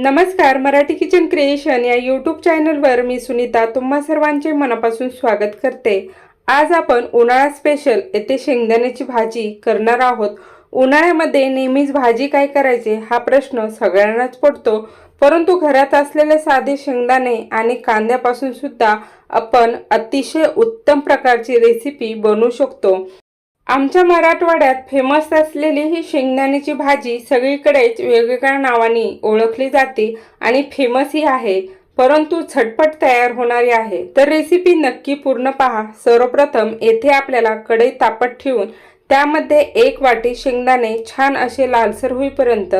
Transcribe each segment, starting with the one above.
नमस्कार Marathi kitchen creation या YouTube चॅनलवर मी सुनीता तुम्हा सर्वांचे मनापासून स्वागत करते. आज आपण उन्हाळा स्पेशल येथे शेंगदाण्याची भाजी करणार आहोत. उन्हाळ्यामध्ये नेहमीच भाजी काय करायचे हा प्रश्न सगळ्यांनाच पडतो. परंतु घरात असलेले साधे शेंगदाणे आणि कांद्यापासून सुद्धा आपण अतिशय उत्तम प्रकारची रेसिपी बनवू शकतो. आमच्या मराठवाड्यात फेमस असलेली ही शेंगदाण्याची भाजी सगळीकडेच वेगवेगळ्या नावाने ओळखली जाते आणि फेमसही आहे. परंतु झटपट तयार होणारी आहे. तर रेसिपी नक्की पूर्ण पहा. सर्वप्रथम येथे आपल्याला कढई तापत ठेवून त्यामध्ये एक वाटी शेंगदाणे छान असे लालसर होईपर्यंत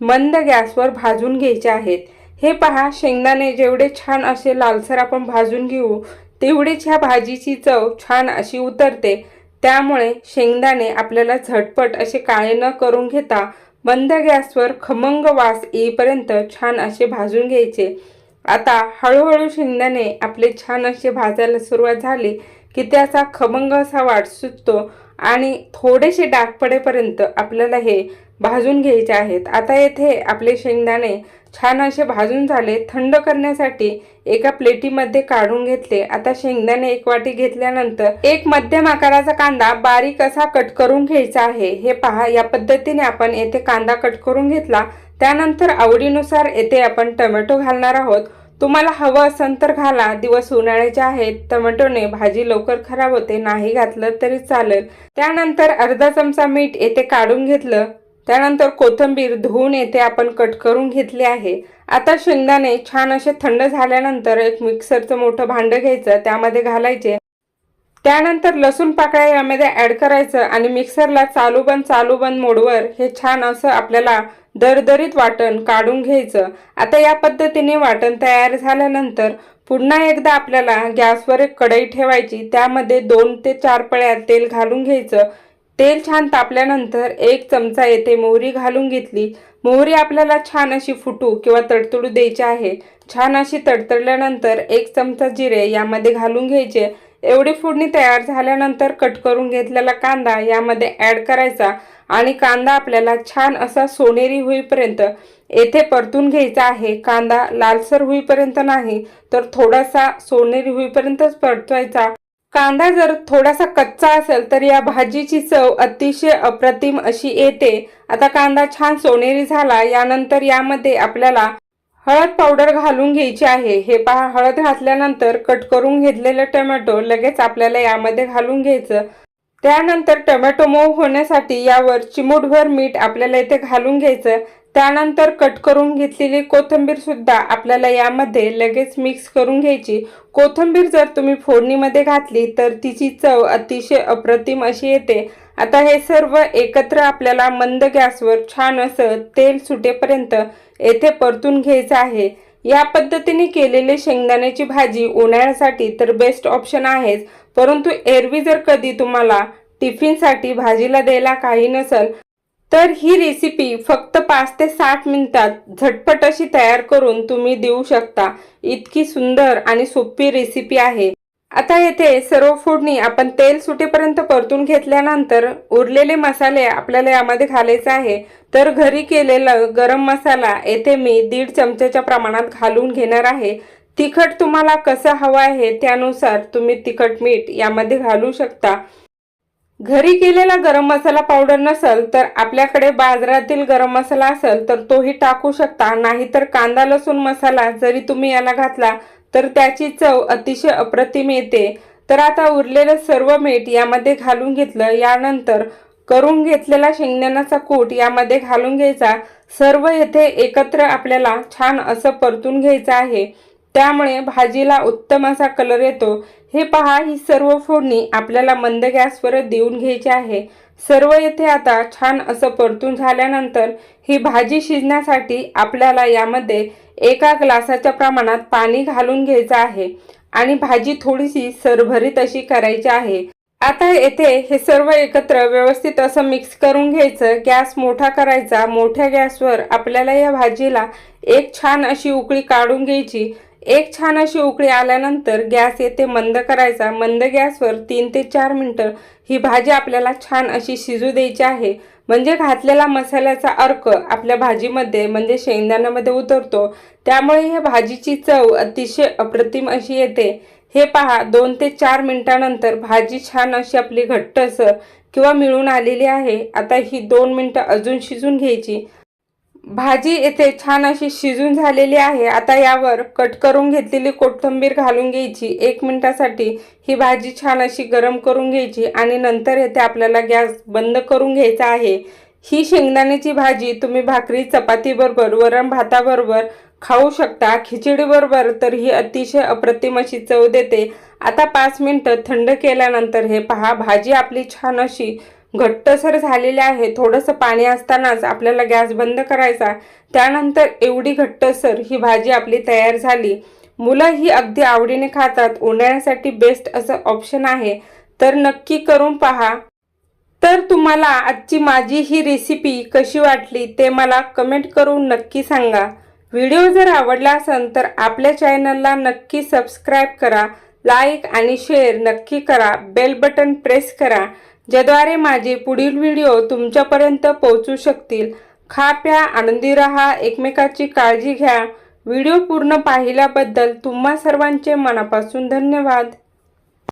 मंद गॅसवर भाजून घ्यायचे आहेत. हे पहा शेंगदाणे जेवढे छान असे लालसर आपण भाजून घेऊ तेवढीच ह्या भाजीची चव छान अशी उतरते. त्यामुळे शेंगदाणे आपल्याला झटपट असे काळे न करून घेता बंद गॅसवर खमंग वास येईपर्यंत छान असे भाजून घ्यायचे. आता हळूहळू शेंगदाणे आपले छान असे भाजायला सुरुवात झाली की त्याचा खमंग असा वाट सुटतो. आणि थोडेसे डाग पडेपर्यंत आपल्याला हे भाजून घ्यायचे आहेत. आता येथे आपले शेंगदाणे छान असे भाजून झाले थंड करण्यासाठी एका प्लेटीमध्ये काढून घेतले. आता शेंगदाणे एक वाटी घेतल्यानंतर एक मध्यम आकाराचा कांदा बारीक असा कट करून घ्यायचा आहे. हे पहा या पद्धतीने आपण येथे कांदा कट करून घेतला. त्यानंतर आवडीनुसार येथे आपण टोमॅटो घालणार आहोत. तुम्हाला हवं असेल तर घाला. दिवस उन्हाळ्याचे आहेत. टमॅटोने भाजी लवकर खराब होते. नाही घातलं तरी चालेल. त्यानंतर अर्धा चमचा मीठ येथे काढून घेतलं. त्यानंतर कोथिंबीर धुवून येथे आपण कट करून घेतली आहे. आता शेंगदाणे छान असे थंड झाल्यानंतर एक मिक्सरचं मोठं भांडं घ्यायचं. त्यामध्ये घालायचे. त्यानंतर लसूण पाकळ्या यामध्ये ॲड करायचं आणि मिक्सरला चालू बंद चालू बंद मोडवर हे छान असं आपल्याला दरदरीत वाटण काढून घ्यायचं. आता या पद्धतीने वाटण तयार झाल्यानंतर पुन्हा एकदा आपल्याला गॅसवर एक कढई ठेवायची. त्यामध्ये दोन ते चार पळ्या तेल घालून घ्यायचं. तेल छान तापल्यानंतर एक चमचा येथे मोहरी घालून घेतली. मोहरी आपल्याला छान अशी फुटू किंवा तडतडू द्यायची आहे. छान अशी तडतडल्यानंतर एक चमचा जिरे यामध्ये घालून घ्यायचे. एवढी फोडणी तयार झाल्यानंतर कट करून घेतलेला कांदा यामध्ये ॲड करायचा आणि कांदा आपल्याला छान असा सोनेरी होईपर्यंत येथे परतून घ्यायचा आहे. कांदा लालसर होईपर्यंत नाही तर थोडासा सोनेरी होईपर्यंतच परतवायचा. कांदा जर थोडासा कच्चा असेल तर या भाजीची चव अतिशय अप्रतिम अशी येते. आता कांदा छान सोनेरी झाला यानंतर यामध्ये आपल्याला हळद पावडर घालून घ्यायची आहे. हे पहा हळद घातल्यानंतर कट करून घेतलेलं टोमॅटो लगेच आपल्याला यामध्ये घालून घ्यायचं. त्यानंतर टोमॅटो मऊ होण्यासाठी यावर चिमूटभर मीठ आपल्याला इथे घालून घ्यायचं. त्यानंतर कट करून घेतलेली कोथंबीर सुद्धा आपल्याला यामध्ये लगेच मिक्स करून घ्यायची. कोथिंबीर जर तुम्ही फोडणीमध्ये घातली तर तिची चव अतिशय अप्रतिम अशी येते. आता हे सर्व एकत्र आपल्याला मंद गॅसवर छान असं तेल सुटेपर्यंत येथे परतून घ्यायचं आहे. या पद्धतीने केलेले शेंगदाण्याची भाजी उन्हाळ्यासाठी तर बेस्ट ऑप्शन आहेच. परंतु एरवी जर कधी तुम्हाला टिफिनसाठी भाजीला द्यायला काही नसेल तर ही रेसिपी फक्त पाच ते साठ मिनिटात झटपट अशी तयार करून तुम्ही देऊ शकता. इतकी सुंदर आणि सोपी रेसिपी आहे. आता येथे सर्व फोडणी आपण तेल सुटेपर्यंत परतून घेतल्यानंतर उरलेले मसाले आपल्याला यामध्ये घालायचे आहे. तर घरी केलेलं गरम मसाला येथे मी दीड चमच्याच्या प्रमाणात घालून घेणार आहे. तिखट तुम्हाला कसं हवं आहे त्यानुसार तुम्ही तिखट मीठ यामध्ये घालू शकता. घरी केलेला गरम मसाला पावडर नसेल तर आपल्याकडे बाजारातील गरम मसाला असेल तर तोही टाकू शकता. नाहीतर कांदा लसूण मसाला जरी तुम्ही याला घातला तर त्याची चव अतिशय अप्रतिम येते तर आता उरलेलं सर्व मीठ यामध्ये घालून घेतलं. यानंतर करून घेतलेला शेंगदाण्याचा कूट यामध्ये घालून घ्यायचा. सर्व येथे एकत्र आपल्याला छान असं परतून घ्यायचं आहे. त्यामुळे भाजीला उत्तम असा कलर येतो. हे पहा ही सर्व फोडणी आपल्याला मंद गॅसवर देऊन घ्यायची आहे. सर्व येथे आता छान असं परतून झाल्यानंतर ही भाजी शिजण्यासाठी आपल्याला यामध्ये एका ग्लासाच्या प्रमाणात पाणी घालून घ्यायचं आहे आणि भाजी थोडीशी सरभरीत अशी करायची आहे. आता येथे हे सर्व एकत्र व्यवस्थित असं मिक्स करून घ्यायचं. गॅस मोठा करायचा. मोठ्या गॅसवर आपल्याला या भाजीला एक छान अशी उकळी काढून घ्यायची. एक छान अशी उकळी आल्यानंतर गॅस येथे मंद करायचा. मंद गॅसवर तीन ते चार मिनटं ही भाजी आपल्याला छान अशी शिजू द्यायची आहे. म्हणजे घातलेला मसाल्याचा अर्क आपल्या भाजीमध्ये म्हणजे शेंगदाण्यामध्ये उतरतो. त्यामुळे हे भाजीची चव अतिशय अप्रतिम अशी येते. हे पहा दोन ते चार मिनटानंतर भाजी छान अशी आपली घट्टसर किंवा मिळून आलेली आहे. आता ही दोन मिनटं अजून शिजून घ्यायची. भाजी येथे छान अशी शिजून झालेली आहे. आता यावर कट करून घेतलेली कोथिंबीर घालून घ्यायची. एक मिनिटासाठी ही भाजी छान अशी गरम करून घ्यायची आणि नंतर येथे आपल्याला गॅस बंद करून घ्यायचा आहे. ही शेंगदाण्याची भाजी तुम्ही भाकरी चपातीबरोबर वरण भाताबरोबर खाऊ शकता. खिचडीबरोबर तर ही अतिशय अप्रतिम अशी चव देते. आता पाच मिनटं थंड केल्यानंतर हे पहा भाजी आपली छान अशी घट्टसर झालेले आहे. थोडंसं पाणी असतानाच आपल्याला गॅस बंद करायचा. त्यानंतर एवढी घट्टसर ही भाजी आपली तयार झाली. मुलं ही अगदी आवडीने खातात. उन्हाळ्यासाठी बेस्ट असं ऑप्शन आहे. तर नक्की करून पहा. तर तुम्हाला आजची माझी ही रेसिपी कशी वाटली ते मला कमेंट करून नक्की सांगा. व्हिडिओ जर आवडला असेल तर आपल्या चॅनलला नक्की सबस्क्राईब करा. लाईक आणि शेअर नक्की करा. बेल बटन प्रेस करा. ज्याद्वारे माझे पुढील व्हिडिओ तुमच्यापर्यंत पोहोचू शकतील. खा प्या आनंदी रहा एकमेकाची काळजी घ्या. व्हिडिओ पूर्ण पाहिल्याबद्दल तुम्हा सर्वांचे मनापासून धन्यवाद.